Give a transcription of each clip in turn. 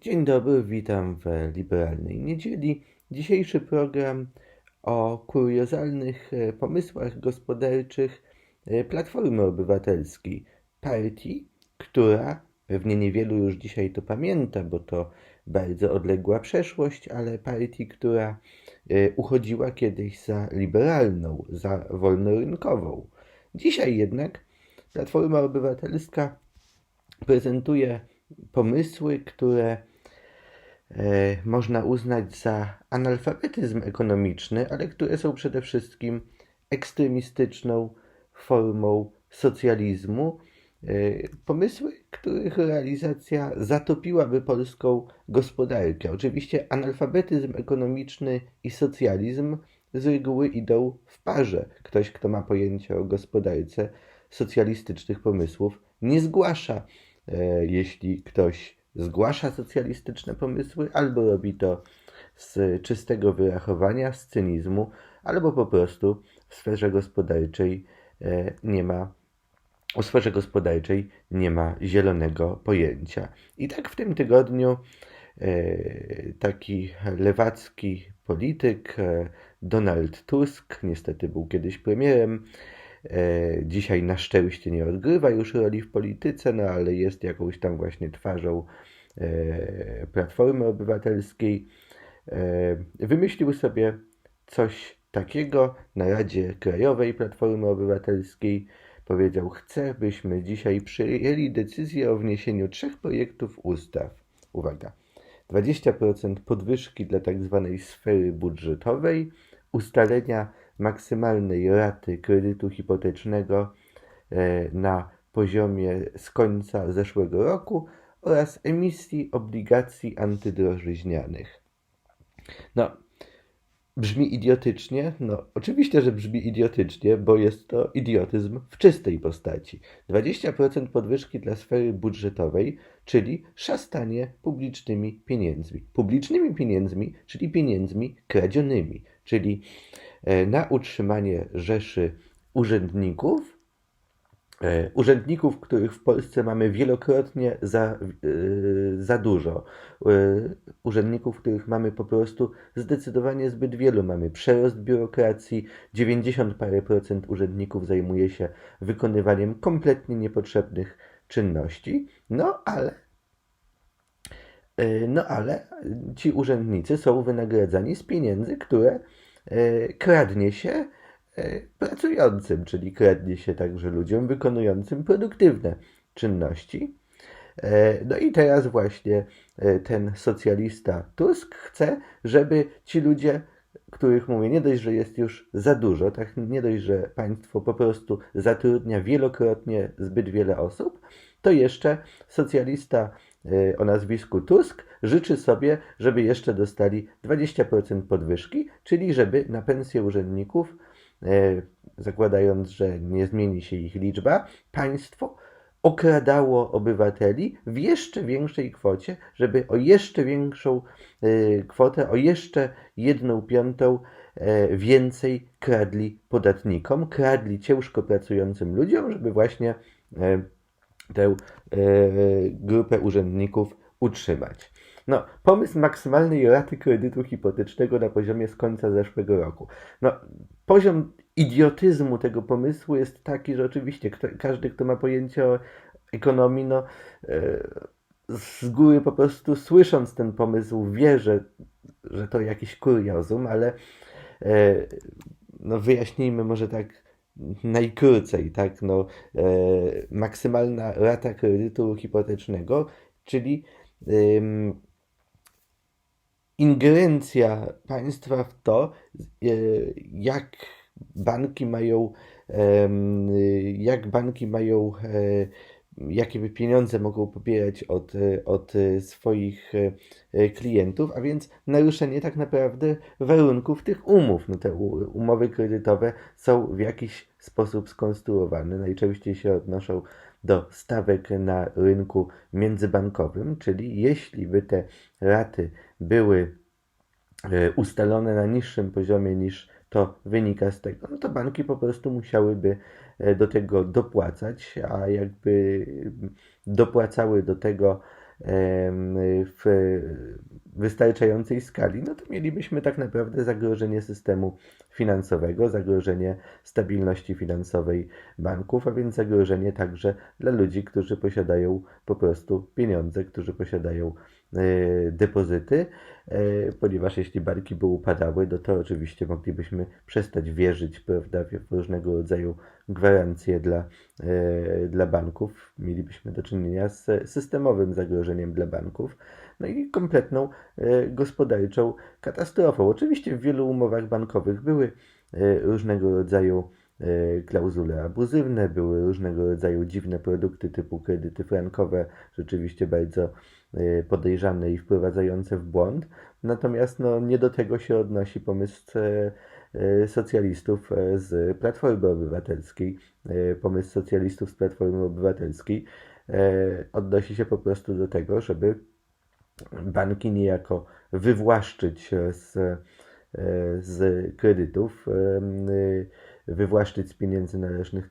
Dzień dobry, witam w Liberalnej Niedzieli. Dzisiejszy program o kuriozalnych e, pomysłach gospodarczych e, Platformy Obywatelskiej, partii, która, pewnie niewielu już dzisiaj to pamięta, bo to bardzo odległa przeszłość, ale partii, która e, uchodziła kiedyś za liberalną, za wolnorynkową. Dzisiaj jednak Platforma Obywatelska prezentuje pomysły, które można uznać za analfabetyzm ekonomiczny, ale które są przede wszystkim ekstremistyczną formą socjalizmu. E, pomysły, których realizacja zatopiłaby polską gospodarkę. Oczywiście analfabetyzm ekonomiczny i socjalizm z reguły idą w parze. Ktoś, kto ma pojęcie o gospodarce, socjalistycznych pomysłów nie zgłasza. E, jeśli ktoś zgłasza socjalistyczne pomysły, albo robi to z czystego wyrachowania, z cynizmu, albo po prostu w sferze gospodarczej e, nie ma o sferze gospodarczej nie ma zielonego pojęcia. I tak w tym tygodniu e, taki lewacki polityk Donald Tusk, niestety był kiedyś premierem, E, dzisiaj na szczęście nie odgrywa już roli w polityce, no ale jest jakąś tam właśnie twarzą e, Platformy Obywatelskiej. E, wymyślił sobie coś takiego na Radzie Krajowej Platformy Obywatelskiej. Powiedział, chcę, byśmy dzisiaj przyjęli decyzję o wniesieniu trzech projektów ustaw. Uwaga. 20% podwyżki dla tzw. Tak sfery budżetowej, ustalenia maksymalnej raty kredytu hipotecznego e, na poziomie z końca zeszłego roku oraz emisji obligacji antydrożyźnianych. No, brzmi idiotycznie? No, oczywiście, że brzmi idiotycznie, bo jest to idiotyzm w czystej postaci. 20% podwyżki dla sfery budżetowej, czyli szastanie publicznymi pieniędzmi. Publicznymi pieniędzmi, czyli pieniędzmi kradzionymi, czyli na utrzymanie rzeszy urzędników, e, urzędników, których w Polsce mamy wielokrotnie za, e, za dużo, urzędników, których mamy po prostu zdecydowanie zbyt wielu. Mamy przerost biurokracji, 90 parę procent urzędników zajmuje się wykonywaniem kompletnie niepotrzebnych czynności, no ale no ale ci urzędnicy są wynagradzani z pieniędzy, które E, kradnie się e, pracującym, czyli kradnie się także ludziom wykonującym produktywne czynności. E, no i teraz właśnie ten socjalista Tusk chce, żeby ci ludzie, których mówię, nie dość, że jest już za dużo, tak nie dość, że państwo po prostu zatrudnia wielokrotnie zbyt wiele osób, to jeszcze socjalista E, o nazwisku Tusk życzy sobie, żeby jeszcze dostali 20% podwyżki, czyli żeby na pensję urzędników, e, zakładając, że nie zmieni się ich liczba, państwo okradało obywateli w jeszcze większej kwocie, żeby o jeszcze większą e, kwotę, o jeszcze jedną piątą więcej kradli podatnikom, kradli ciężko pracującym ludziom, żeby właśnie tę e, grupę urzędników utrzymać. No, pomysł maksymalnej raty kredytu hipotecznego na poziomie z końca zeszłego roku. No, poziom idiotyzmu tego pomysłu jest taki, że oczywiście kto, każdy, kto ma pojęcie o ekonomii, no, e, z góry po prostu słysząc ten pomysł wie, że, że to jakiś kuriozum, ale e, no, wyjaśnijmy może tak najkrócej, tak, no, e, maksymalna rata kredytu hipotecznego, czyli e, ingerencja państwa w to, e, jak banki mają, jak banki mają jakie pieniądze mogą pobierać od, od swoich e, klientów, a więc naruszenie tak naprawdę warunków tych umów. No te umowy kredytowe są w jakiś sposób skonstruowane, najczęściej się odnoszą do stawek na rynku międzybankowym, czyli jeśli by te raty były e, ustalone na niższym poziomie niż to wynika z tego, no to banki po prostu musiałyby e, do tego dopłacać, a jakby dopłacały do tego w wystarczającej skali, no to mielibyśmy tak naprawdę zagrożenie systemu finansowego, zagrożenie stabilności finansowej banków, a więc zagrożenie także dla ludzi, którzy posiadają po prostu pieniądze, którzy posiadają e, depozyty, e, ponieważ jeśli banki by upadały, no to oczywiście moglibyśmy przestać wierzyć prawda, w różnego rodzaju gwarancje dla, e, dla banków. Mielibyśmy do czynienia z systemowym zagrożeniem dla banków no i kompletną gospodarczą katastrofą. Oczywiście w wielu umowach bankowych były różnego rodzaju klauzule abuzywne, były różnego rodzaju dziwne produkty typu kredyty frankowe, rzeczywiście bardzo podejrzane i wprowadzające w błąd. Natomiast no, nie do tego się odnosi pomysł socjalistów z Platformy Obywatelskiej. Pomysł socjalistów z Platformy Obywatelskiej odnosi się po prostu do tego, żeby banki niejako wywłaszczyć z, z kredytów, wywłaszczyć z pieniędzy należnych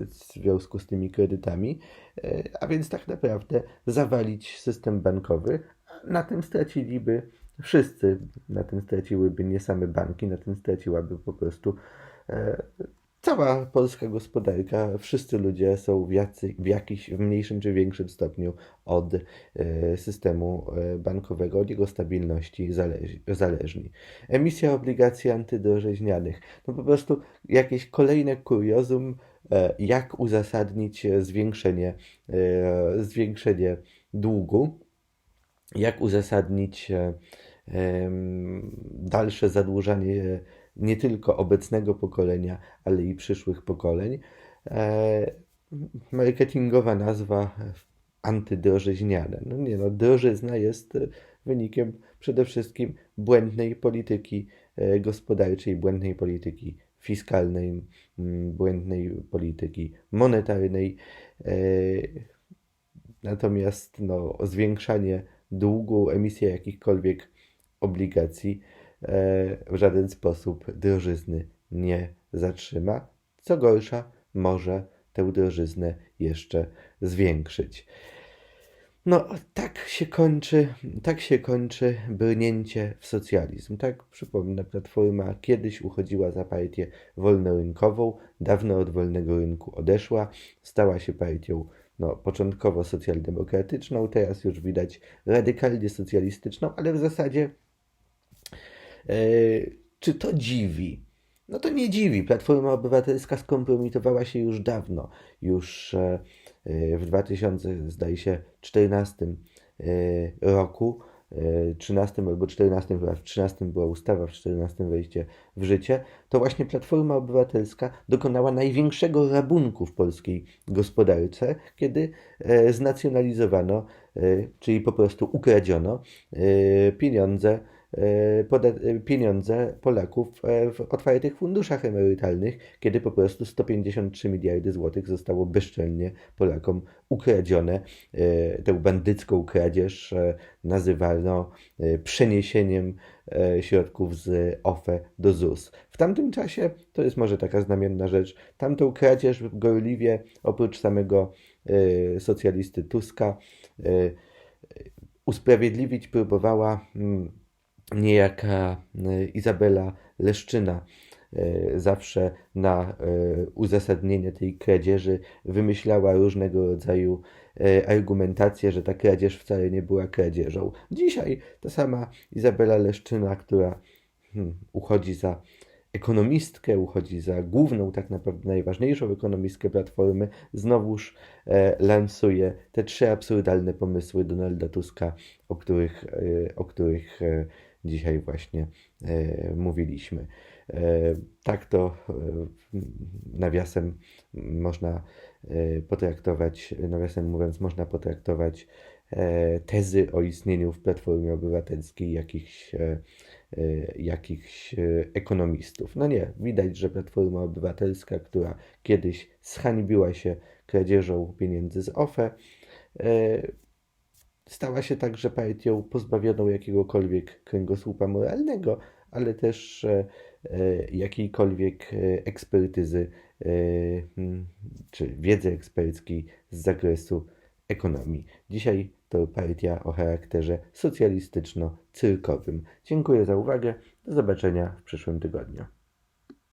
w związku z tymi kredytami, a więc tak naprawdę zawalić system bankowy. Na tym straciliby wszyscy, na tym straciłyby nie same banki, na tym straciłaby po prostu cała polska gospodarka, wszyscy ludzie są w, jacy, w jakiś, w mniejszym czy większym stopniu od e, systemu e, bankowego, od jego stabilności zależni. Emisja obligacji antydrożeźnianych. No po prostu jakieś kolejne kuriozum, e, jak uzasadnić zwiększenie, zwiększenie długu, jak uzasadnić dalsze zadłużanie nie tylko obecnego pokolenia, ale i przyszłych pokoleń. E, marketingowa nazwa antydrożyźniane. No nie no, drożyzna jest wynikiem przede wszystkim błędnej polityki e, gospodarczej, błędnej polityki fiskalnej, błędnej polityki monetarnej. E, natomiast no, zwiększanie długu, emisja jakichkolwiek obligacji w żaden sposób drożyzny nie zatrzyma. Co gorsza, może tę drożyznę jeszcze zwiększyć. No, tak się kończy, tak się kończy brnięcie w socjalizm. Tak, przypomnę, Platforma kiedyś uchodziła za partię wolnorynkową, dawno od wolnego rynku odeszła, stała się partią no, początkowo socjaldemokratyczną, teraz już widać radykalnie socjalistyczną, ale w zasadzie E, czy to dziwi? No to nie dziwi. Platforma Obywatelska skompromitowała się już dawno. Już e, w 2000, zdaje się, 14 e, roku, 13 albo 14, chyba w 13 była ustawa, w 14 wejście w życie, to właśnie Platforma Obywatelska dokonała największego rabunku w polskiej gospodarce, kiedy znacjonalizowano, czyli po prostu ukradziono pieniądze E, pieniądze Polaków e, w otwartych funduszach emerytalnych, kiedy po prostu 153 miliardy złotych zostało bezczelnie Polakom ukradzione. E, tę bandycką kradzież nazywano przeniesieniem środków z OFE do ZUS. W tamtym czasie, to jest może taka znamienna rzecz, tamtą kradzież gorliwie, oprócz samego socjalisty Tuska, usprawiedliwić próbowała mm, niejaka e, Izabela Leszczyna e, zawsze na e, uzasadnienie tej kradzieży wymyślała różnego rodzaju argumentacje, że ta kradzież wcale nie była kradzieżą. Dzisiaj ta sama Izabela Leszczyna, która hmm, uchodzi za ekonomistkę, uchodzi za główną, tak naprawdę najważniejszą ekonomistkę Platformy, znowuż lansuje te trzy absurdalne pomysły Donalda Tuska, o których, o których dzisiaj właśnie e, mówiliśmy. E, tak to e, nawiasem można potraktować, nawiasem mówiąc, można potraktować tezy o istnieniu w Platformie Obywatelskiej jakichś, jakichś ekonomistów. No nie, widać, że Platforma Obywatelska, która kiedyś zhańbiła się kradzieżą pieniędzy z OFE, stała się także partią pozbawioną jakiegokolwiek kręgosłupa moralnego, ale też e, e, jakiejkolwiek e, ekspertyzy czy wiedzy eksperckiej z zakresu ekonomii. Dzisiaj to partia o charakterze socjalistyczno-cyrkowym. Dziękuję za uwagę. Do zobaczenia w przyszłym tygodniu.